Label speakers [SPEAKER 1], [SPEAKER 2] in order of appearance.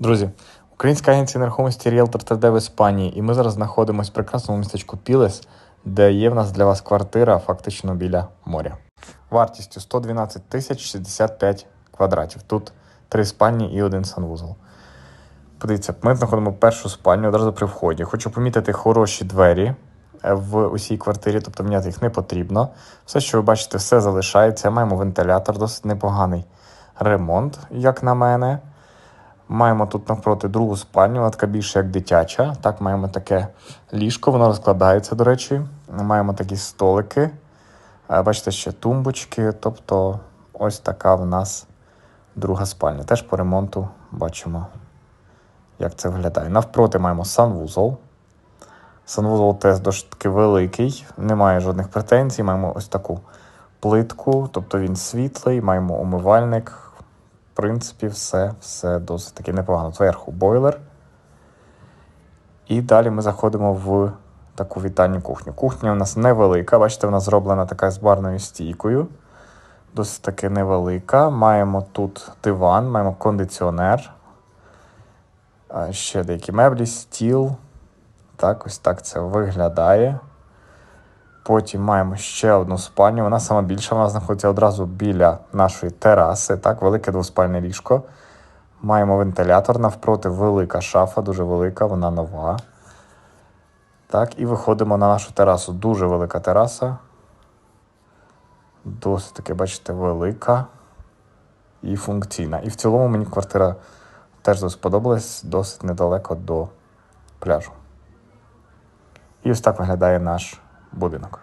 [SPEAKER 1] Друзі, українська агенція нерухомості Realtor 3D в Іспанії, і ми зараз знаходимося в прекрасному містечку Пілес, де є в нас для вас квартира фактично біля моря. Вартістю 112 тисяч 65 квадратів. Тут три спальні і один санвузол. Подивіться, ми знаходимо першу спальню одразу при вході. Хочу помітити хороші двері е, в усій квартирі, тобто міняти їх не потрібно. Все, що ви бачите, все залишається. Маємо вентилятор, досить непоганий ремонт, як на мене. Маємо тут навпроти другу спальню, вона така більше як дитяча. Так, маємо таке ліжко, воно розкладається, до речі. Маємо такі столики. Бачите, ще тумбочки. Тобто, ось така в нас друга спальня. Теж по ремонту бачимо, як це виглядає. Навпроти маємо санвузол. Санвузол теж досить таки великий, немає жодних претензій. Маємо ось таку плитку, тобто він світлий, маємо умивальник. Принципі, все, все досить таки непогано. Зверху бойлер. І далі ми заходимо в таку вітальню кухню. Кухня у нас невелика, бачите, вона зроблена така з барною стійкою. Досить таки невелика. Маємо тут диван, маємо кондиціонер. Ще деякі меблі, стіл. Так, ось так це виглядає. Потім маємо ще одну спальню. Вона сама більша, вона знаходиться одразу біля нашої тераси. Так, велике двоспальне ліжко. Маємо вентилятор навпроти, велика шафа, дуже велика, вона нова. Так, і виходимо на нашу терасу. Дуже велика тераса. Досить таки, бачите, велика і функційна. І в цілому мені квартира теж сподобалась, досить недалеко до пляжу. І ось так виглядає наш будинок.